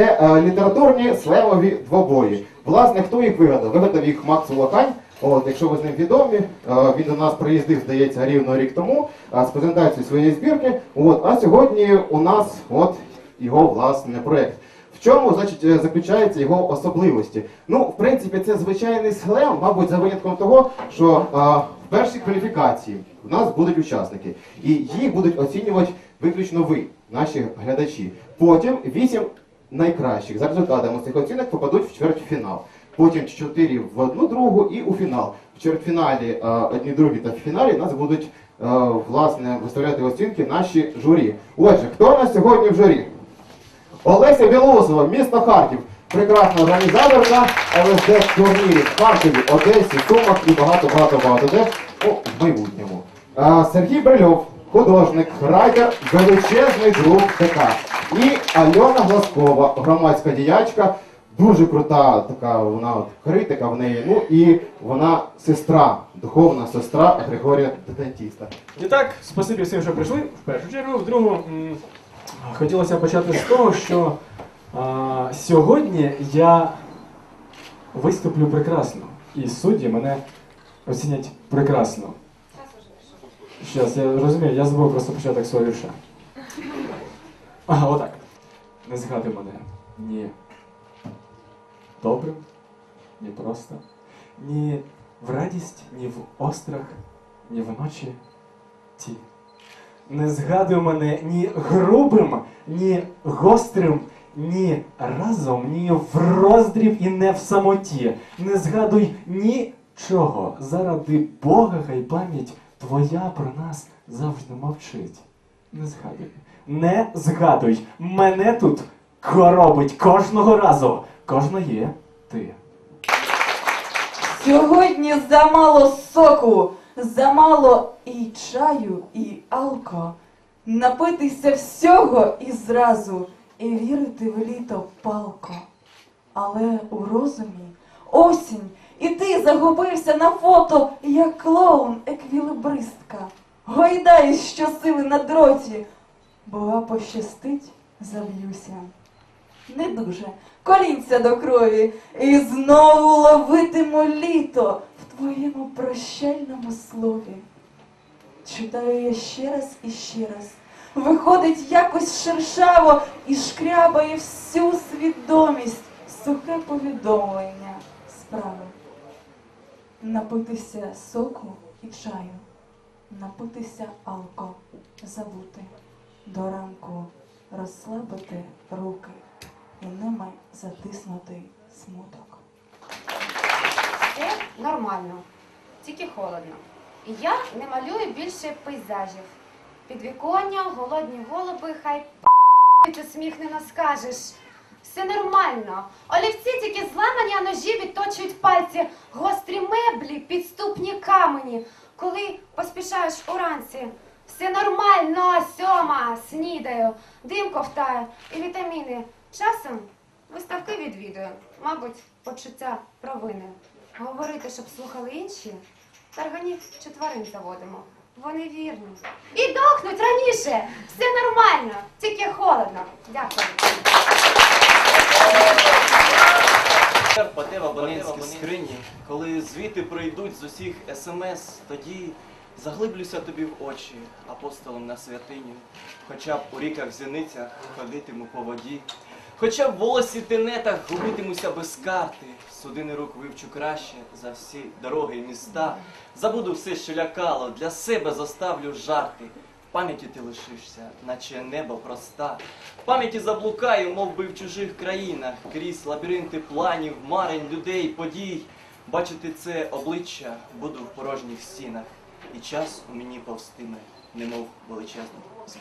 Це е, літературні слемові двобої. Власне, хто їх вигадав? Вигадав їх Макс Лохань. От, якщо ви з ним відомі, е, він до нас приїздив, здається, рівно рік тому е, з презентацією своєї збірки. От, а сьогодні у нас от його власне проєкт. В чому значить, е, заключаються його особливості? Ну, в принципі, це звичайний слем, мабуть, за винятком того, що е, в першій кваліфікації в нас будуть учасники, і їх будуть оцінювати виключно ви, наші глядачі. Потім вісім найкращих за результатами цих оцінок попадуть в чвертьфінал. Потім чотири в одну другу і у фінал. В чвертьфіналі е, одні другі та в фіналі нас будуть е, власне виставляти оцінки наші журі. Отже, хто у нас сьогодні в журі? Олеся Білоусова, місто Харків. Прекрасна організаторка ЛСД турнірів в Харкові, Одесі, Сумах і багато-багато-багато де у майбутньому. Сергій Брильов, художник, райтер, величезний друг ТК. І Альона Глазкова, громадська діячка, дуже крута така вона от, критика в неї. Ну і вона сестра, духовна сестра Григорія Дантіста. І так, спасибі всім, що прийшли. В першу чергу, в другу хотілося почати з того, що а, сьогодні я виступлю прекрасно. І судді мене оцінять прекрасно. Щас, я розумію, я забув просто початок свого вірша. Ага, отак. Не згадуй мене ні добрим, ні просто, ні в радість, ні в острах, ні вночі ті. Не згадуй мене ні грубим, ні гострим, ні разом, ні в роздрів і не в самоті. Не згадуй нічого. Заради Бога хай пам'ять твоя про нас завжди мовчить. Не згадуй. Не згадуй. Мене тут коробить кожного разу. Кожної ти. Сьогодні замало соку, замало і чаю, і алко. Напитися всього і зразу, і вірити в літо палко. Але у розумі осінь, і ти загубився на фото, як клоун еквілибристка. Гойдаюсь щосили на дроті, бува пощастить, заб'юся не дуже, колінця до крові, і знову ловитиму літо в твоєму прощальному слові. Читаю я ще раз і ще раз. Виходить якось шершаво і шкрябає всю свідомість сухе повідомлення справи. Напитися соку і чаю, напитися алко, забути, до ранку розслабити руки і ними затиснути смуток. Все нормально, тільки холодно. І я не малюю більше пейзажів. Підвіконня, голодні голуби, хай п***ють, усміхнено скажеш. Все нормально. Олівці тільки зламані, а ножі відточують пальці, гострі меблі, підступні камені. Коли поспішаєш уранці, все нормально, сьома, снідаю, дим ковтаю і вітаміни. Часом виставки відвідую, мабуть, почуття провини. Говорити, щоб слухали інші, тарганів чи тварин заводимо. Вони вірні. І дохнуть раніше. Все нормально, тільки холодно. Дякую. Паде в абонентські скрині, коли звіти прийдуть з усіх смс, тоді заглиблюся тобі в очі апостолом на святиню, хоча б у ріках зіницях ходитиму по воді, хоча б в волосі тенетах губитимуся без карти, судини рук вивчу краще за всі дороги і міста, забуду все, що лякало, для себе заставлю жарти. Пам'яті ти лишишся, наче небо проста. В пам'яті заблукаю, мов би в чужих країнах, крізь лабіринти планів, марень, людей, подій. Бачити це обличчя буду в порожніх стінах, і час у мені повстиме, немов величезний змій.